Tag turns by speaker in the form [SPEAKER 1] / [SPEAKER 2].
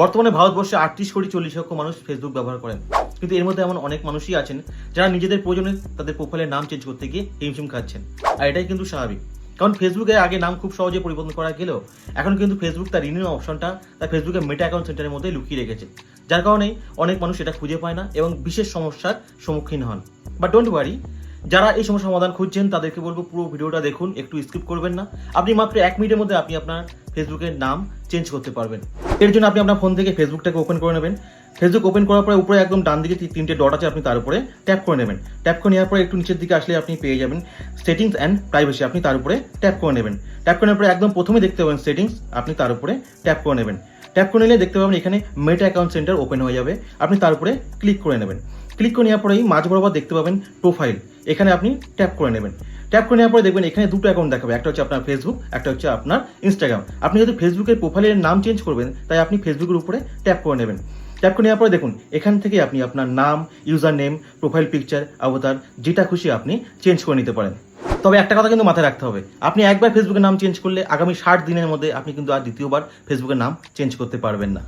[SPEAKER 1] বর্তমানে ভারতবর্ষে আটত্রিশ কোটি চল্লিশ লক্ষ মানুষ ফেসবুক ব্যবহার করেন। কিন্তু এর মধ্যে এমন অনেক মানুষই আছেন যারা নিজেদের প্রয়োজনে তাদের প্রোফাইলের নাম চেঞ্জ করতে গিয়ে হিমশিম খাচ্ছেন। আর এটাই কিন্তু স্বাভাবিক। কারণ ফেসবুকে আগে নাম খুব সহজে পরিবর্তন করা গেলেও এখন কিন্তু ফেসবুক তার রিনিউ অপশনটা তার ফেসবুকের মেটা অ্যাকাউন্ট সেন্টারের মধ্যে লুকিয়ে রেখেছে। যার কারণে অনেক মানুষ এটা খুঁজে পায় না এবং বিশেষ সমস্যার সম্মুখীন হন। বাট ডোন্ট ওয়ারি যারা এই সমস্যার সমাধান খুঁজছেন, তাদেরকে বলব পুরো ভিডিওটা দেখুন, একটু স্কিপ করবেন না। আপনি মাত্র এক মিনিটের মধ্যে আপনি আপনার ফেসবুকের নাম চেঞ্জ করতে পারবেন। এর জন্য আপনি আপনার ফোন থেকে ফেসবুকটাকে ওপেন করে নেবেন। ফেসবুক ওপেন করার পরে উপরে একদম ডান দিকে তিনটে ডট আছে, আপনি তার উপরে ট্যাপ করে নেবেন। ট্যাপ করে নেওয়ার পরে একটু নিচের দিকে আসলে আপনি পেয়ে যাবেন সেটিংস অ্যান্ড প্রাইভেসি আপনি তার উপরে ট্যাপ করে নেবেন। ট্যাপ করে নেওয়ার পরে একদম প্রথমে দেখতে পাবেন সেটিংস আপনি তার উপরে ট্যাপ করে নেবেন। ট্যাপ করে নিলে দেখতে পাবেন এখানে মেটা অ্যাকাউন্ট সেন্টার ওপেন হয়ে যাবে। আপনি তার উপরে ক্লিক করে নেবেন। ক্লিক করে নেওয়ার পরেই মাঝ বরাবর দেখতে পাবেন প্রোফাইল এখানে আপনি ট্যাপ করে নেবেন। ট্যাপ করে নেওয়ার পরে দেখবেন এখানে দুটো অ্যাকাউন্ট দেখাবে। একটা হচ্ছে আপনার ফেসবুক একটা হচ্ছে আপনার ইনস্টাগ্রাম আপনি যদি ফেসবুকের প্রোফাইলের নাম চেঞ্জ করবেন, তাই আপনি ফেসবুকের উপরে ট্যাপ করে নেবেন। ট্যাপ করে নেওয়ার পরে দেখুন, এখান থেকে আপনি আপনার নাম ইউজার নেম প্রোফাইল পিকচার অবতার যেটা খুশি আপনি চেঞ্জ করে নিতে পারেন। তবে একটা কথা কিন্তু মাথায় রাখতে হবে। আপনি একবার ফেসবুকের নাম চেঞ্জ করলে আগামী ষাট দিনের মধ্যে আপনি কিন্তু আর দ্বিতীয়বার ফেসবুকের নাম চেঞ্জ করতে পারবেন না।